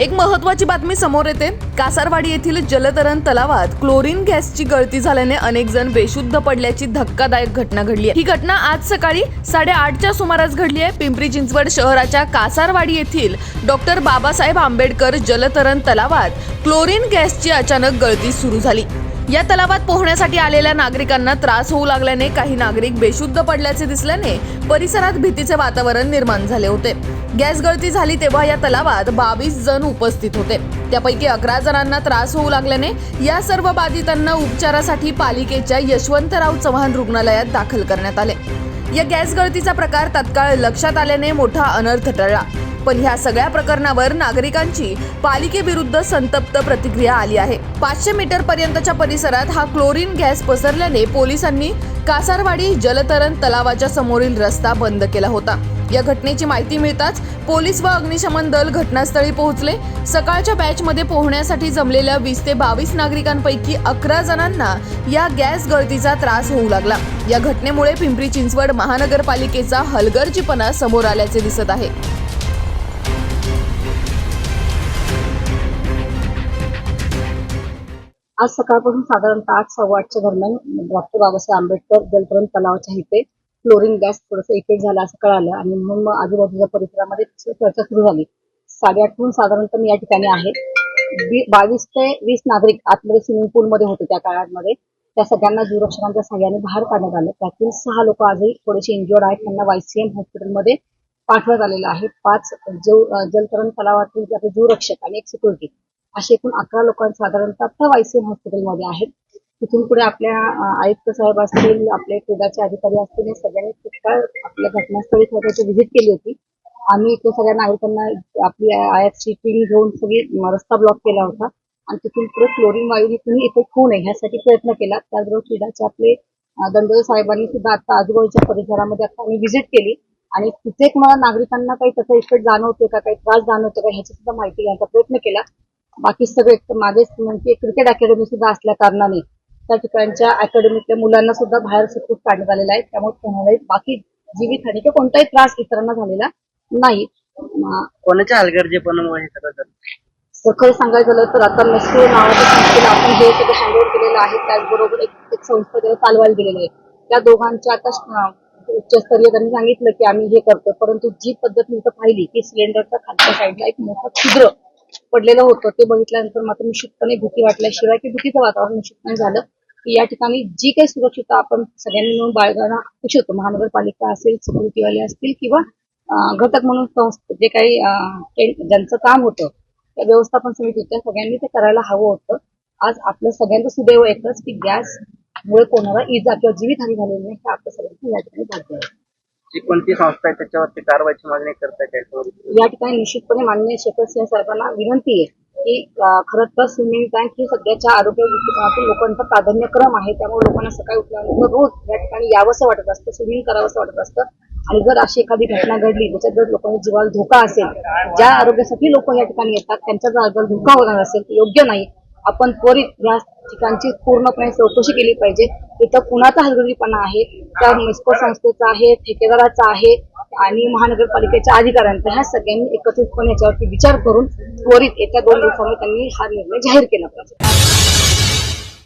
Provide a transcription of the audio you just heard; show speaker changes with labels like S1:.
S1: एक महत्वाची बातमी समोर येते. कासारवाडी येथील जलतरण तलावात क्लोरीन गॅसची गळती झाल्याने अनेक जण बेशुद्ध पडल्याची धक्कादायक घटना घडली आहे ही घटना आज सकाळी साडेआठच्या सुमारास घडली आहे पिंपरी चिंचवड शहराच्या कासारवाडी येथील डॉक्टर बाबासाहेब आंबेडकर जलतरण तलावात क्लोरीन गॅसची अचानक गळती सुरू झाली. या तलावात पोहण्यासाठी आलेल्या नागरिकांना त्रास होऊ लागल्याने काही नागरिक बेशुद्ध पडल्याचे दिसल्याने परिसरात भीतीचे वातावरण निर्माण झाले होते. गॅस गळती झाली तेव्हा या तलावात बावीस जण उपस्थित होते. त्यापैकी अकरा जणांना त्रास होऊ लागल्याने या सर्व बाधितांना उपचारासाठी पालिकेच्या यशवंतराव चव्हाण रुग्णालयात दाखल करण्यात आले. या गॅस गळतीचा प्रकार तत्काळ लक्षात आल्याने मोठा अनर्थ टळला. पण ह्या सगळ्या प्रकरणावर नागरिकांची पालिकेविरुद्ध संतप्त प्रतिक्रिया आली आहे. पाचशे मीटर पर्यंतच्या परिसरात हा क्लोरीन गॅस पसरल्याने पोलिसांनी कासारवाडी जलतरण तलावाच्या समोरील रस्ता बंद केला होता. या घटनेची माहिती मिळताच पोलीस व अग्निशमन दल घटनास्थळी पोहोचले. सकाळच्या बॅचमध्ये पोहण्यासाठी जमलेल्या वीस ते बावीस नागरिकांपैकी अकरा जणांना या गॅस गळतीचा त्रास होऊ लागला. या घटनेमुळे पिंपरी चिंचवड महानगरपालिकेचा हलगर्जीपणा समोर आल्याचे दिसत आहे.
S2: आज सकाळपासून साधारणतः आठ सव्वा आठच्या दरम्यान डॉक्टर बाबासाहेब आंबेडकर जलतरण तलावाच्या इथे क्लोरीन गॅस थोडंसं इफेक्ट झाला असं कळालं आणि म्हणून मग आजूबाजूच्या परिसरामध्ये चर्चा सुरू झाली. साडेआठहून साधारणतः मी या ठिकाणी आहे. बावीस ते वीस नागरिक आतमध्ये स्विमिंग पूलमध्ये होते त्या काळामध्ये. त्या सगळ्यांना जीवरक्षकांच्या सहाय्याने बाहेर काढण्यात आलं. त्यातील सहा लोक आजही थोडेसे इंजुअर्ड आहेत. त्यांना वायसीएम हॉस्पिटलमध्ये पाठवण्यात आलेलं आहे. पाच जीव जलतरण तलावातील जे आपले जीवरक्षक आणि एक सिक्युरिटी असे एकूण अकरा लोकांचे साधारणतः आता वायसीएम हॉस्पिटलमध्ये आहेत. तिथून पुढे आपल्या आयुक्त साहेब असतील आपले क्रीडाचे अधिकारी असतील या सगळ्यांनी तत्काळ आपल्या घटनास्थळी स्वतःची व्हिजिट केली होती. आम्ही इथे सगळ्या नागरिकांना आपली आयएफची टीम घेऊन सगळी रस्ता ब्लॉक केला होता. आणि तिथून पुढे क्लोरीन वायू कुणी इफेक्ट होऊ नये ह्यासाठी प्रयत्न केला. त्याचबरोबर क्रीडाचे आपले अं, साहेबांनी सुद्धा आता आजूबाजूच्या परिसरामध्ये आता आम्ही व्हिजिट केली. आणि तिथे मला नागरिकांना काही त्याचा इफेक्ट जाणवतोय का काही त्रास जाणवतो का ह्याची सुद्धा माहिती घ्यायचा प्रयत्न केला. बाकी सगळे तर मागे म्हणजे क्रिकेट अकॅडमी सुद्धा असल्या कारणाने त्या ठिकाणच्या अकॅडमीतल्या मुलांना सुद्धा बाहेर सुटून काढण्यात आलेला आहे. त्यामुळे कोणालाही बाकी जीवितहानी किंवा कोणताही त्रास इतरांना झालेला नाही.
S3: कोणाच्या हलगर्जीपणामुळे
S2: सखल सांगायचं झालं तर आता नसतो नावाच्या संस्थेला आपण हे सगळं हँडओव्हर केलेलं आहे. त्याचबरोबर एक एक संस्था त्याला चालवायला दिलेली आहे. त्या दोघांच्या आता उच्चस्तरीय त्यांनी सांगितलं की आम्ही हे करतो परंतु जी पद्धत मी पाहिली की सिलेंडरच्या खालच्या साईडला एक मोठं छिद्र पडलेलं होतं ते बघितल्यानंतर मात्र निश्चितपणे भीती वाटल्याशिवाय की भीतीचं वातावरण निश्चितपणे झालं. की या ठिकाणी जी काही सुरक्षितता आपण सगळ्यांनी मिळून बाळगणं अपेक्षित होतं महानगरपालिका असेल सिक्युरिटीवाले असतील किंवा घटक म्हणून जे काही ज्यांचं काम होतं त्या व्यवस्थापन समितीच्या सगळ्यांनी ते करायला हवं होतं. आज आपलं सगळ्यांचं सुदैव एकच की गॅस मुळे कोणाला इजा किंवा जीवितहानी झालेली नाही हे आपलं सगळ्यांचं या ठिकाणी भाग्य आहे.
S3: जी कोणती संस्था आहे त्याच्यावरती कारवाईची मागणी करताय
S2: या ठिकाणी निश्चितपणे माननीय शेखर सिंह साहेबांना विनंती आहे की खरं तर स्विमिंग टँक ही सध्याच्या आरोग्य दृष्टिकोनातून लोकांचा प्राधान्यक्रम आहे. त्यामुळे लोकांना सकाळी उठल्यानंतर रोज या ठिकाणी यावंसं वाटत असतं स्विमिंग करावंसं वाटत असतं. आणि जर अशी एखादी घटना घडली ज्याच्यात जर लोकांच्या जीवाला धोका असेल ज्या आरोग्यासाठी लोक या ठिकाणी येतात त्यांचा जर धोका होणार असेल योग्य नाही. आपण त्वरित या ठिकाणची पूर्णपणे चौकशी केली पाहिजे. इथं कुणाचा हलगर्जीपणा आहे? त्या मिस्को संस्थेचा आहे ठेकेदाराचा आहे आणि महानगरपालिकेच्या अधिकाऱ्यांचा ह्या सगळ्यांनी एकत्रितपणे याच्यावरती विचार करून त्वरित येत्या दोन दिवसांमध्ये त्यांनी हा निर्णय जाहीर केला पाहिजे.